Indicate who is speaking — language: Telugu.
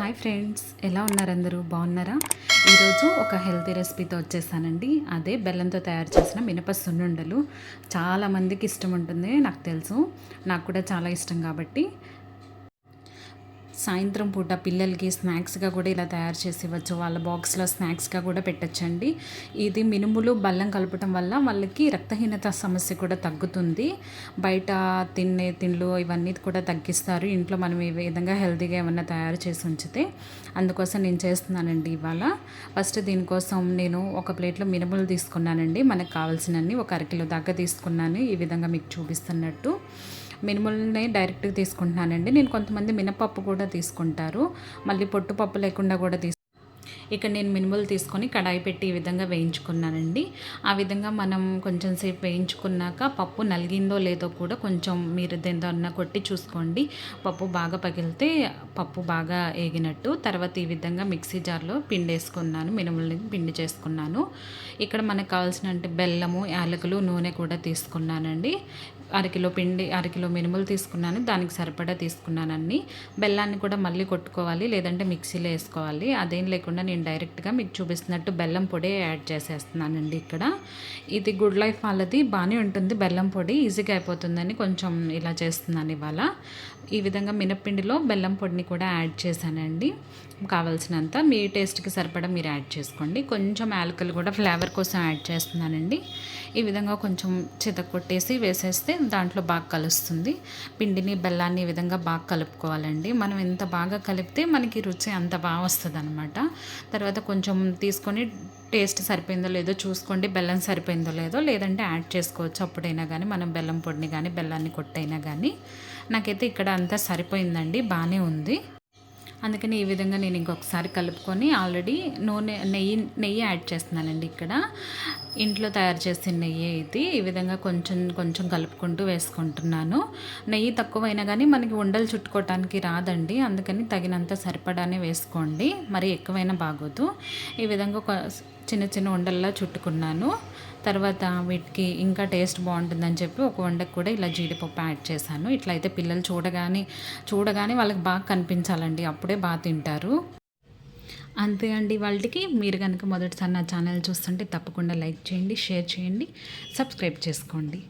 Speaker 1: హాయ్ ఫ్రెండ్స్ ఎలా ఉన్నారు అందరూ? బాగున్నారా? ఈరోజు ఒక హెల్తీ రెసిపీతో వచ్చేసానండి. అదే బెల్లంతో తయారు చేసిన మినప సున్నుండలు. చాలామందికి ఇష్టం ఉంటుంది నాకు తెలుసు. నాకు కూడా చాలా ఇష్టం కాబట్టి సాయంత్రం పూట పిల్లలకి స్నాక్స్గా కూడా ఇలా తయారు చేసి ఇవ్వచ్చు. వాళ్ళ బాక్స్లో స్నాక్స్గా కూడా పెట్టచ్చండి. ఇది మినుములు బల్లం కలపటం వల్ల వాళ్ళకి రక్తహీనత సమస్య కూడా తగ్గుతుంది. బయట తినే తిండ్లు ఇవన్నీ కూడా తగ్గిస్తారు. ఇంట్లో మనం ఈ విధంగా హెల్తీగా ఏమన్నా తయారు చేసి ఉంచితే అందుకోసం నేను చేస్తున్నానండి ఇవాళ. ఫస్ట్ దీనికోసం నేను ఒక ప్లేట్లో మినుములు తీసుకున్నానండి. మనకు కావాల్సినన్ని ఒక అరకిలో దాకా తీసుకున్నాను. ఈ విధంగా మీకు చూపిస్తున్నట్టు. మినుములని డైరెక్ట్గా తీసుకుంటున్నానండి. నేను కొంతమంది మినపప్పు కూడా తీసుకుంటారు. మళ్ళీ పొట్టుపప్పు లేకుండా కూడా తీసు ఇక్కడ నేను మినుములు తీసుకొని కడాయి పెట్టి ఈ విధంగా వేయించుకున్నానండి. ఆ విధంగా మనం కొంచెం సేపు వేయించుకున్నాక పప్పు నలిగిందో లేదో కూడా కొంచెం మీరు దేనితో కొట్టి చూసుకోండి. పప్పు బాగా పగిలితే పప్పు బాగా ఏగినట్టు. తర్వాత ఈ విధంగా మిక్సీ జార్లో పిండి వేసుకున్నాను మినుములని పిండి చేసుకున్నాను. ఇక్కడ మనకు కావాల్సిన బెల్లము యాలకులు నూనె కూడా తీసుకున్నానండి. అరకిలో పిండి అరకిలో మినుములు తీసుకున్నాను. దానికి సరిపడా తీసుకున్నాను అన్ని. బెల్లాన్ని కూడా మళ్ళీ కొట్టుకోవాలి లేదంటే మిక్సీలో వేసుకోవాలి. అదేం లేకుండా నేను డైరెక్ట్గా మీకు చూపిస్తున్నట్టు బెల్లం పొడి యాడ్ చేసేస్తున్నానండి ఇక్కడ. ఇది గుడ్ లైఫ్ వాళ్ళది. బాగానే ఉంటుంది బెల్లం పొడి. ఈజీగా అయిపోతుందని కొంచెం ఇలా చేస్తున్నాను ఇవాళ. ఈ విధంగా మినప్పిండిలో బెల్లం పొడిని కూడా యాడ్ చేశానండి. కావాల్సినంత మీ టేస్ట్కి సరిపడా మీరు యాడ్ చేసుకోండి. కొంచెం యాలకులు కూడా ఫ్లేవర్ కోసం యాడ్ చేస్తున్నానండి. ఈ విధంగా కొంచెం కొట్టేసి వేసేస్తే దాంట్లో బాగా కలుస్తుంది. పిండిని బెల్లాన్ని ఈ విధంగా బాగా కలుపుకోవాలండి. మనం ఎంత బాగా కలిపితే మనకి రుచి అంత బాగా వస్తుంది అనమాట తర్వాత కొంచెం తీసుకొని టేస్ట్ సరిపోయిందో లేదో చూసుకోండి. బెల్లం సరిపోయిందో లేదో లేదంటే యాడ్ చేసుకోవచ్చు. అప్పుడైనా కానీ మనం బెల్లం పొడిని కానీ బెల్లాన్ని కొట్టైనా కానీ నాకైతే ఇక్కడ అంతా సరిపోయిందండి. బాగానే ఉంది. అందుకని ఈ విధంగా నేను ఇంకొకసారి కలుపుకొని ఆల్రెడీ నూనె నెయ్యి నెయ్యి యాడ్ చేస్తున్నానండి ఇక్కడ. ఇంట్లో తయారు చేసిన నెయ్యి ఇది ఈ విధంగా కొంచెం కొంచెం కలుపుకుంటూ వేసుకుంటున్నాను. నెయ్యి తక్కువైనా కానీ మనకి ఉండలు చుట్టుకోవటానికి రాదండి. అందుకని తగినంత సరిపడానే వేసుకోండి. మరి ఎక్కువైనా బాగోదు. ఈ విధంగా చిన్న చిన్న ఉండల్లా చుట్టుకున్నాను. తర్వాత వీటికి ఇంకా టేస్ట్ బాగుంటుందని చెప్పి ఒక వండకు కూడా ఇలా జీడిపప్పు యాడ్ చేశాను. ఇట్లా అయితే పిల్లలు చూడగానే చూడగానే వాళ్ళకి బాగా కనిపించాలండి. అప్పుడే బాగా తింటారు. అంతే అండి వాళ్ళకి. మీరు కనుక మొదటిసారి నా ఛానల్ చూస్తుంటే తప్పకుండా లైక్ చేయండి షేర్ చేయండి సబ్స్క్రైబ్ చేసుకోండి.